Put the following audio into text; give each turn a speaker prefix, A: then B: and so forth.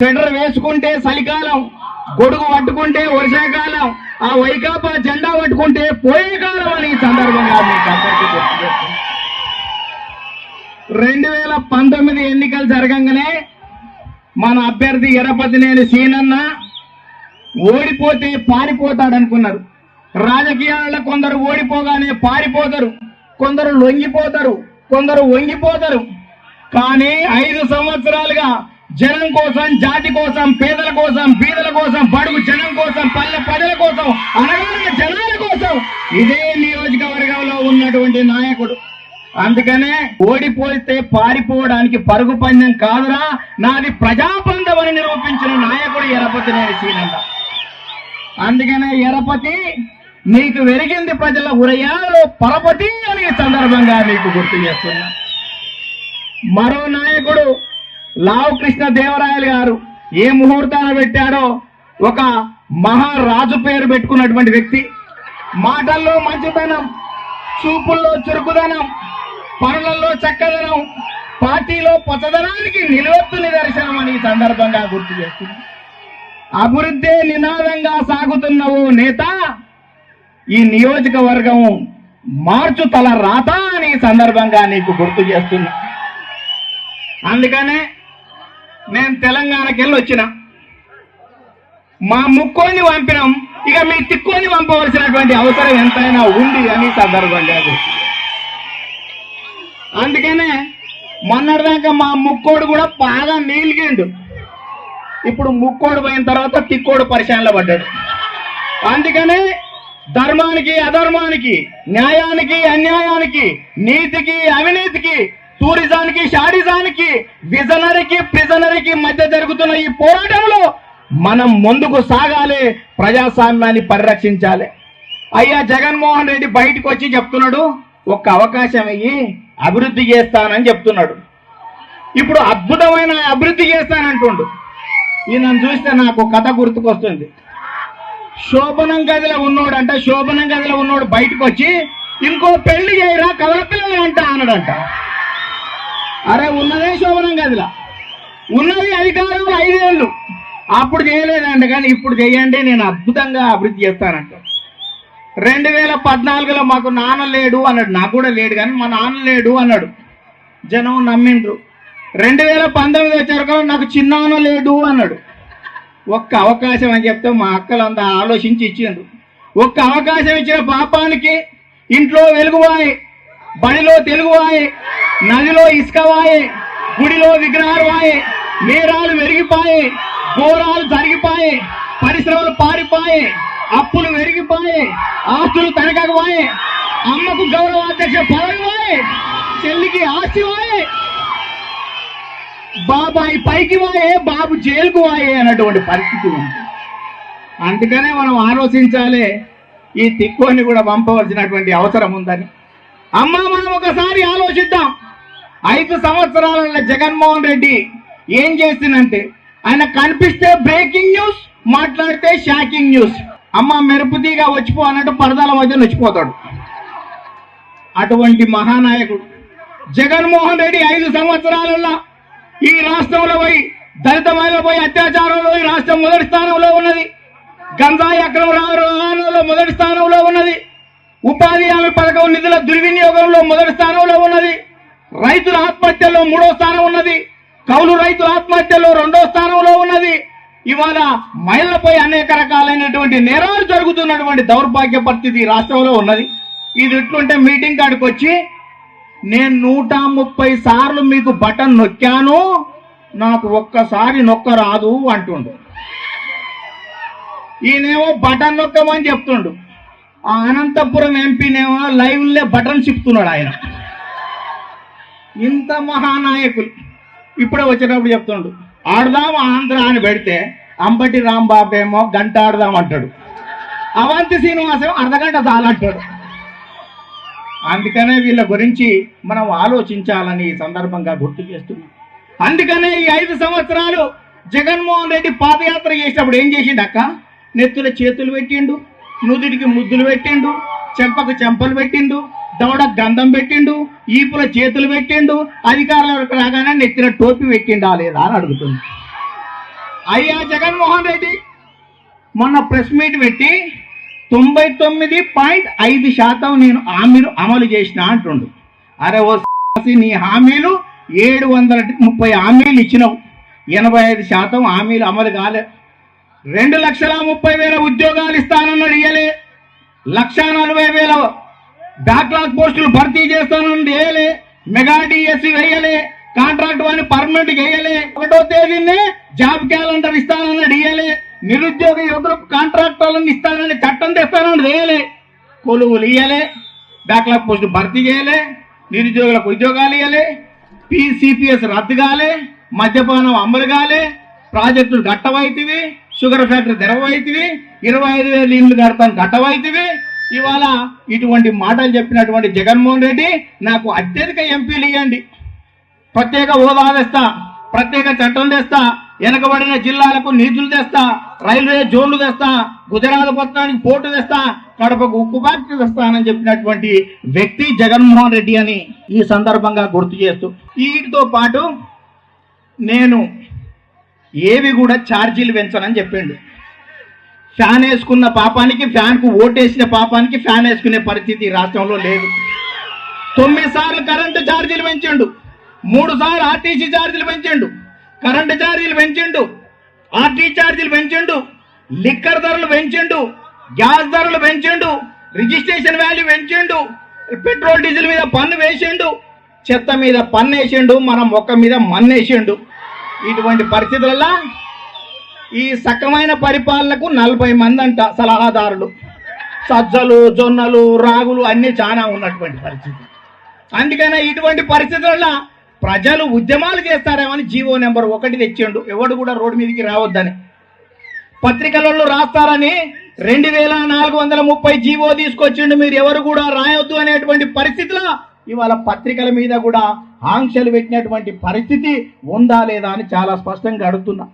A: Sweater వేసుకుంటే చలికాలం గొడుగు పట్టుకుంటే వర్షాకాలం ఆ వైకాపా జెండా పట్టుకుంటే పోయే కాలం అని ఈ సందర్భంగా రెండు వేల పంతొమ్మిది ఎన్నికలు జరగంగానే మన అభ్యర్థి ఎడపతినేని సీనన్న ఓడిపోతే పారిపోతాడనుకున్నారు రాజకీయాలలో కొందరు ఓడిపోగానే పారిపోతారు కొందరు లొంగిపోతారు కొందరు వంగిపోతారు. కానీ ఐదు సంవత్సరాలుగా జనం కోసం జాతి కోసం పేదల కోసం బీదల కోసం బడుగు జనం కోసం పల్లె ప్రజల కోసం అనగానే జనాల కోసం ఇదే నియోజకవర్గంలో ఉన్నటువంటి నాయకుడు. అందుకనే ఓడిపోతే పారిపోవడానికి పరుగు పందెం కాదురా. నాది ప్రజాపందం అని నిరూపించిన నాయకుడు ఎరపతి నేను సీనంద అందుకనే ఎరపతి నీకు వెలిగింది ప్రజల ఉరయాలో పరపతి అనే సందర్భంగా నీకు గుర్తు చేస్తున్నా. మరో నాయకుడు లావు కృష్ణ దేవరాయలు గారు ఏ ముహూర్తాన పెట్టాడో ఒక మహారాజు పేరు పెట్టుకున్నటువంటి వ్యక్తి. మాటల్లో మంచితనం చూపుల్లో చురుకుదనం పనులలో చక్కదనం పార్టీలో పచ్చదనానికి నిలువెత్తు నిదర్శనం అని ఈ సందర్భంగా గుర్తు చేస్తుంది. అభివృద్ధి నినాదంగా సాగుతున్న ఓ నేత ఈ నియోజకవర్గం మార్చు తల రాత అని సందర్భంగా నీకు గుర్తు చేస్తున్నా. అందుకనే నేను తెలంగాణకి వెళ్ళి వచ్చిన. మా ముక్కోని పంపినాం. ఇక మీ తిక్కోని పంపవలసినటువంటి అవసరం ఎంతైనా ఉంది అని సందర్భం లేదు అందుకనే మొన్నటిదాకా మా ముక్కోడు కూడా బాగా నీలిగిండు. ఇప్పుడు ముక్కోడు పోయిన తర్వాత తిక్కోడు పరిశీలన పడ్డాడు. అందుకనే ధర్మానికి అధర్మానికి న్యాయానికి అన్యాయానికి నీతికి అవినీతికి టూరిజానికి షాడిజానికి విజనరీకి ప్రిజనరీకి మధ్య జరుగుతున్న ఈ పోరాటంలో మనం ముందుకు సాగాలి ప్రజాస్వామ్యాన్ని పరిరక్షించాలి. అయ్యా జగన్మోహన్ రెడ్డి బయటకు వచ్చి చెప్తున్నాడు ఒక్క అవకాశం ఇయ్యి అభివృద్ధి చేస్తానని చెప్తున్నాడు. ఇప్పుడు అద్భుతమైన అభివృద్ధి చేస్తానంటుండు. ఈయనను చూస్తే నాకు కథ గుర్తుకొస్తుంది. శోభనం గదిలో ఉన్నోడు అంట శోభనం గదిలో ఉన్నోడు బయటకు వచ్చి ఇంకో పెళ్ళి చేయరా కవల పిల్లలు అంట అన్నాడంట. అరే ఉన్నదే శోభనం గదిలా ఉన్నది అధికారంలో ఐదేళ్ళు. అప్పుడు చేయలేదంట కానీ ఇప్పుడు చేయండి నేను అద్భుతంగా అభివృద్ధి చేస్తానంట. రెండు వేల పద్నాలుగులో మాకు నాన్న లేడు అన్నాడు. నాకు కూడా లేడు కానీ మా నాన్న లేడు అన్నాడు. జనం నమ్మిండ్రు. రెండు వేల పంతొమ్మిది వచ్చేవరకు నాకు చిన్నాన్న లేడు అన్నాడు. ఒక్క అవకాశం అని చెప్తే మా అక్కలంతా ఆలోచించి ఇచ్చిండ్రు. ఒక్క అవకాశం ఇచ్చిన పాపానికి ఇంట్లో వెలుగుబాయి. బడిలో తెలుగువాయి నదిలో ఇసుకవాయి గుడిలో విగ్రహాలువాయి నేరాలు మెరిగిపాయి ఘోరాలు జరిగిపాయి పరిశ్రమలు పారిపాయి అప్పులు మెరిగిపాయి ఆస్తులు తనకవాయి అమ్మకు గౌరవ అధ్యక్ష వాయి చెల్లికి ఆస్తి వాయి బాబాయి పైకి వాయే బాబు జైలుకు వాయే అన్నటువంటి పరిస్థితి ఉంది. అందుకనే మనం ఆలోచించాలి ఈ తిక్కుని కూడా పంపవలసినటువంటి అవసరం ఉందని. అమ్మ మనం ఒకసారి ఆలోచిద్దాం. ఐదు సంవత్సరాల జగన్మోహన్ రెడ్డి ఏం చేసిందంటే ఆయన కనిపిస్తే బ్రేకింగ్ న్యూస్ మాట్లాడితే షాకింగ్ న్యూస్. అమ్మ మెరుపుతీగా వచ్చిపో అన్నట్టు పరదాల మధ్య వచ్చిపోతాడు అటువంటి మహానాయకుడు జగన్మోహన్ రెడ్డి ఐదు సంవత్సరాలలో ఈ రాష్ట్రంలో పోయి దళిత మహిళ పోయి అత్యాచారంలో ఈ రాష్ట్రం మొదటి స్థానంలో ఉన్నది. గంజాయి అక్రమ రవాణాలో మొదటి స్థానంలో ఉన్నది. రైతు పథకం నిధుల దుర్వినియోగంలో మొదటి స్థానంలో ఉన్నది. రైతుల ఆత్మహత్యల్లో మూడో స్థానం ఉన్నది. కౌలు రైతుల ఆత్మహత్యల్లో రెండో స్థానంలో ఉన్నది. ఇవాళ మహిళలపై అనేక రకాలైనటువంటి నేరాలు జరుగుతున్నటువంటి దౌర్భాగ్య పరిస్థితి రాష్ట్రంలో ఉన్నది. ఇది ఎట్లుంటే మీటింగ్ కాడికి వచ్చి నేను నూట ముప్పై సార్లు మీకు బటన్ నొక్కాను నాకు ఒక్కసారి నొక్క రాదు అంటుండు. ఈయనేమో బటన్ నొక్కమని చెప్తుండు. ఆ అనంతపురం ఎంపీనేమో లైవ్లే బటన్ చెప్తున్నాడు ఆయన. ఇంత మహానాయకులు. ఇప్పుడే వచ్చేటప్పుడు చెప్తున్నాడు ఆడదాం ఆంధ్ర అని పెడితే అంబటి రాంబాబు ఏమో గంట ఆడదాం అంటాడు. అవంతి శ్రీనివాసం అర్ధగంట చాలంటాడు అందుకనే వీళ్ళ గురించి మనం ఆలోచించాలని ఈ సందర్భంగా గుర్తు చేస్తున్నాం. అందుకనే ఈ ఐదు సంవత్సరాలు జగన్మోహన్ రెడ్డి పాదయాత్ర చేసినప్పుడు ఏం చేసిండు అక్క? నెత్తుల చేతులు పెట్టిండు. నుదుటికి ముద్దులు పెట్టిండు చెంపకు చెంపలు పెట్టిండు దవడ గంధం పెట్టిండు ఈపుల చేతులు పెట్టిండు అధికారులకు రాగానే నెత్తిన టోపీ పెట్టిండా లేదా అని అడుగుతుంది. అయ్యా జగన్మోహన్ రెడ్డి మొన్న ప్రెస్ మీట్ పెట్టి తొంభై తొమ్మిది పాయింట్ ఐదు శాతం నేను హామీలు అమలు చేసిన అంటుండు. అరే ఓ నీ హామీలు ఏడు వందల ముప్పై హామీలు ఇచ్చినావు. ఎనభై ఐదు శాతం హామీలు అమలు కాలేదు రెండు లక్షల ముప్పై వేల ఉద్యోగాలు ఇస్తానన్నాడు ఇయ్యలే లక్ష నలభై వేల బ్యాక్లాగ్ పోస్టులు భర్తీ చేస్తానని వేయలే మెగా డిఎస్సి వేయలే కాంట్రాక్ట్ వాడిని పర్మనెంట్ వేయలే ఒకటో తేదీనే జాబ్ క్యాలెండర్ ఇస్తానన్నాడు ఇయ్యలే నిరుద్యోగ యువకులకు కాంట్రాక్ట్ వాళ్ళని ఇస్తానని చట్టం తెస్తానని వేయలే. కొలువులు ఇయ్యలే బ్యాక్లాగ్ పోస్టులు భర్తీ చేయలే నిరుద్యోగులకు ఉద్యోగాలు ఇవ్వలే పీసీపీఎస్ రద్దు కాలే మద్యపానం అమలు కాలే ప్రాజెక్టులు గట్టవైతివి షుగర్ ఫ్యాక్టరీ తెరవైతివి ఇరవై ఐదు వేలు ఇల్లు కడతాం గట్టవైతివి ఇవాళ ఇటువంటి మాటలు చెప్పినటువంటి జగన్మోహన్ రెడ్డి నాకు అత్యధిక ఎంపీలు ఇవ్వండి ప్రత్యేక హోదా తెస్తా ప్రత్యేక చట్టం తెస్తా వెనకబడిన జిల్లాలకు నిధులు తెస్తా రైల్వే జోన్లు తెస్తా గుజరాత్ పట్టణానికి పోర్టు తెస్తా కడపకు ఉక్కు ఫ్యాక్టరీ తెస్తానని చెప్పినటువంటి వ్యక్తి జగన్మోహన్ రెడ్డి అని ఈ సందర్భంగా గుర్తు చేస్తూ. వీటితో పాటు నేను ఏవి కూడా ఛార్జీలు పెంచనని చెప్పిండు. ఫ్యాన్ వేసుకున్న పాపానికి ఫ్యాన్కు ఓటేసిన పాపానికి ఫ్యాన్ వేసుకునే పరిస్థితి రాష్ట్రంలో లేదు. తొమ్మిది సార్లు కరెంటు ఛార్జీలు పెంచిండు. మూడు సార్లు ఆర్టీసీ ఛార్జీలు పెంచిండు. కరెంటు ఛార్జీలు పెంచిండు. ఆర్టీ ఛార్జీలు పెంచిండు. లిక్కర్ ధరలు పెంచిండు. గ్యాస్ ధరలు పెంచిండు. రిజిస్ట్రేషన్ వాల్యూ పెంచిండు. పెట్రోల్ డీజిల్ మీద పన్ను వేసిండు. చెత్త మీద పన్ను వేసిండు. మన మొక్క మీద మన్ను వేసిండు. ఇటువంటి పరిస్థితులలో ఈ సకమైన పరిపాలనకు నలభై మంది అంట సలహాదారులు. సజ్జలు జొన్నలు రాగులు అన్నీ చాలా ఉన్నటువంటి పరిస్థితి. అందుకనే ఇటువంటి పరిస్థితులలో ప్రజలు ఉద్యమాలు చేస్తారేమని జీవో నెంబర్ ఒకటి తెచ్చిండు. ఎవడు కూడా రోడ్డు మీదకి రావద్దని. పత్రికలలో రాస్తారని రెండు వేల నాలుగు వందల ముప్పై జీవో తీసుకొచ్చిండు. మీరు ఎవరు కూడా రాయొద్దు అనేటువంటి పరిస్థితిలో ఇవాళ పత్రికల మీద కూడా ఆంక్షలు పెట్టినటువంటి పరిస్థితి ఉందా లేదా అని చాలా స్పష్టంగా అడుగుతున్నా.